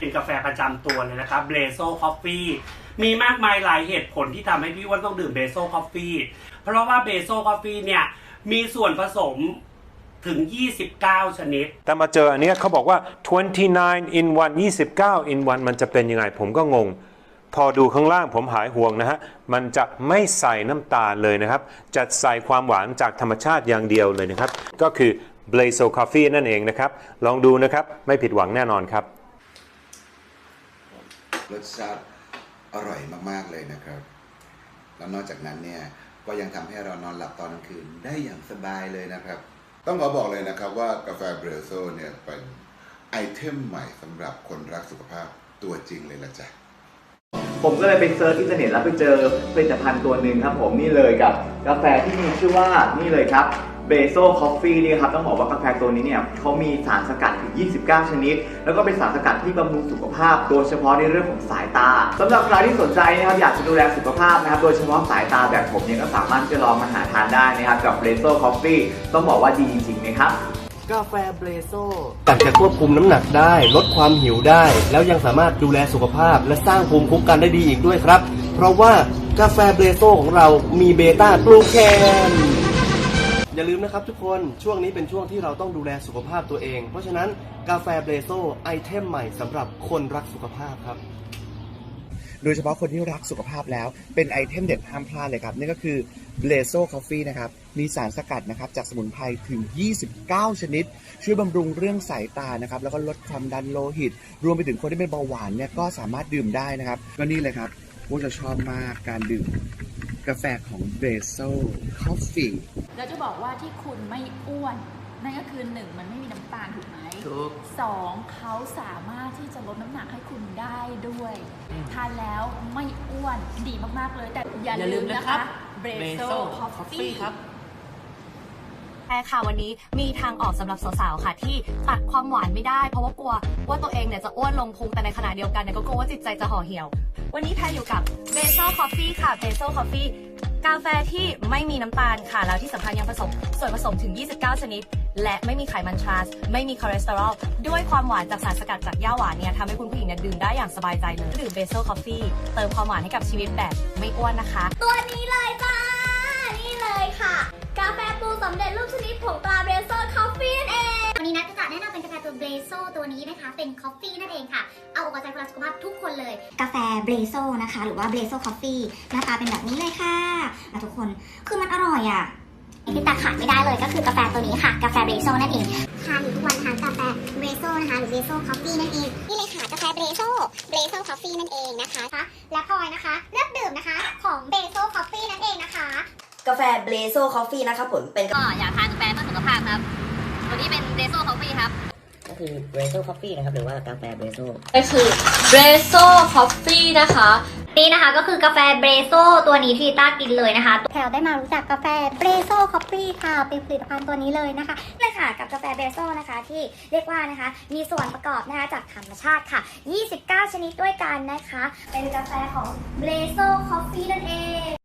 เป็นกาแฟประจำตัวเลยนะครับเบรโซคอฟฟี่มีมากมายหลายเหตุผลที่ทำให้พี่อ้วันต้องดื่มเบโซคอฟฟี่เพราะว่าเบโซคอฟฟี่เนี่ย มีส่วนผสมถึง 29 ชนิด แต่มาเจออันเนี้ยเขาบอกว่า 29 in 1 29 in 1มันจะเป็นยังไง ผมก็งง พอดูข้างล่างผมหายห่วงนะฮะ มันจะไม่ใส่น้ำตาลเลยนะครับ จะใส่ความหวานจากธรรมชาติอย่างเดียวเลยนะครับ ก็คือ Blazo Coffee นั่นเองนะครับ ลองดูนะครับ ไม่ผิดหวังแน่นอนครับ รสชาติอร่อยมากๆเลยนะครับ แล้วนอกจากนั้นเนี่ยก็ยังทำให้เรานอนหลับตอนกลางคืนได้อย่างสบายเลยนะครับ ต้องขอบอกเลยนะครับว่ากาแฟเบรโซเนี่ยเป็นไอเทมใหม่สำหรับคนรักสุขภาพตัวจริงเลยละจ้ะผมก็เลยไปเซิร์ชอินเทอร์เน็ตแล้วไปเจอผลิตภัณฑ์ตัวหนึ่งครับ ผมนี่เลยกับกาแฟที่มีชื่อว่านี่เลยครับ เบโซคอฟฟี่นี่ครับต้องบอกว่ากาแฟตัวนี้เนี่ยเขามีสารสกัดถึง 29 ชนิด แล้วก็เป็นสารสกัดที่บำรุงสุขภาพ โดยเฉพาะในเรื่องของสายตาสำหรับใครที่สนใจนะครับอยากจะดูแลสุขภาพนะครับโดยเฉพาะสายตาแบบผมเนี่ยก็สามารถที่จะลองมาหาทานได้นะครับกับเบโซคอฟฟี่ต้องบอกว่าดีจริงๆนะครับกาแฟเบรโซตักจะควบคุมน้ำหนักได้ ลดความหิวได้ แล้วยังสามารถดูแลสุขภาพ และสร้างภูมิคุ้มกันได้ดีอีกด้วยครับ เพราะว่ากาแฟเบรโซของเรามีเบต้ากลูแคน อย่าลืมนะครับทุกคนช่วงนี้เป็นช่วงที่เราต้องดูแลสุขภาพตัวเอง เพราะฉะนั้นกาแฟเบรโซไอเทมใหม่สำหรับคนรักสุขภาพครับ โดยเฉพาะคนที่รักสุขภาพแล้วเป็นไอเทมเด็ดห้ามพลาดเลยครับนั่นก็คือ b l a z o Coffee นะครับ มีสารสกัดนะครับจากสมุนไพรถึง 29 ชนิด ช่วยบำรุงเรื่องสายตานะครับ แล้วก็ลดความดันโลหิต รวมไปถึงคนที่เป็นเบาหวานเนี่ยก็สามารถดื่มได้นะครับ ก็นี่เลยครับว่าจะชอบมากการดื่ม กาแฟของ b l a z o Coffee เราจะบอกว่าที่คุณไม่อ้วน นั่นก็คือหนึ่งมันไม่มีน้ำตาลถูกไหมถูกสองเขาสามารถที่จะลดน้ำหนักให้คุณได้ด้วย ทานแล้วไม่อ้วนดีมากๆเลย แต่อย่าอย่าลืลืมมนะนะครัคะบเบรโซ Brezo คอฟ Coffee ฟี่ ครับ ใช่ค่ะวันนี้มีทางออกสำหรับสาวๆค่ะ ที่ตัดความหวานไม่ได้ เพราะว่ากลัวว่าตัวเองเนี่ยจะอ้วนลงพุงแต่ในขณะเดียวกันเนี่ยก็กลัวว่าจิตใจจะห่อเหี่ยว วันนี้แพรอยู่กับเบโซคอฟฟี่ค่ะเบโซคอฟฟี่กาแฟที่ไม่มีน้ำตาลค่ะ แล้วที่สำคัญยังผสมส่วนผสมถึง 29 ชนิด และไม่มีไขมันทรานส์ไม่มีคอเลสเตอรอลด้วยความหวานจากสารสกัดจากหญ้าหวานเนี่ยทำให้คุณผู้หญิงเนี่ยดื่มได้อย่างสบายใจเลยดื่มเบโซคอฟฟี่เติมความหวานให้กับชีวิตแบบไม่อ้วนนะคะ ตัวนี้เลยจ้า โซตัวนี้นะคะ เป็นคอฟฟี่นั่นเองค่ะ เอาอกเอาใจคนรักสุขภาพทุกคนเลย กาแฟเบรโซนะคะ หรือว่าเบรโซคอฟฟี่หน้าตาเป็นแบบนี้เลยค่ะอะทุกคนคือมันอร่อยอะที่ตัดขาดไม่ได้เลยก็คือกาแฟตัวนี้ค่ะ กาแฟเบรโซนั่นเองทานอยู่ทุกวันนะคะกาแฟเบรโซนะคะหรือเบรโซคอฟฟี่นั่นเองนี่เลยค่ะกาแฟเบรโซเบรโซคอฟฟี่นั่นเองนะคะและพลอยนะคะเลือกดื่มนะคะ ของเบรโซคอฟฟี่นั่นเองนะคะ กาแฟเบรโซคอฟฟี่นะครับผมเป็นก็อยากทานกาแฟเพื่อสุขภาพครับตัวนี้เป็นเบโซคอฟฟี่ครับ ก็คือเบรโซคอฟฟี่นะครับ หรือว่ากาแฟเบรโซก็คือเบโซคอฟฟี่นะคะ นี่นะคะก็คือกาแฟเบรโซตัวนี้ที่ต้ากินเลยนะคะแถวได้มารู้จักกาแฟเบรโซคอฟฟี่ค่ะ เป็นผลิตภัณฑ์ตัวนี้เลยนะคะเลยค่ะกับกาแฟเบรโซนะคะที่เรียกว่านะคะ มีส่วนประกอบนะคะจากธรรมชาติค่ะ 29 ชนิดด้วยกันนะคะ เป็นกาแฟของเบรโซคอฟฟี่นั่นเอง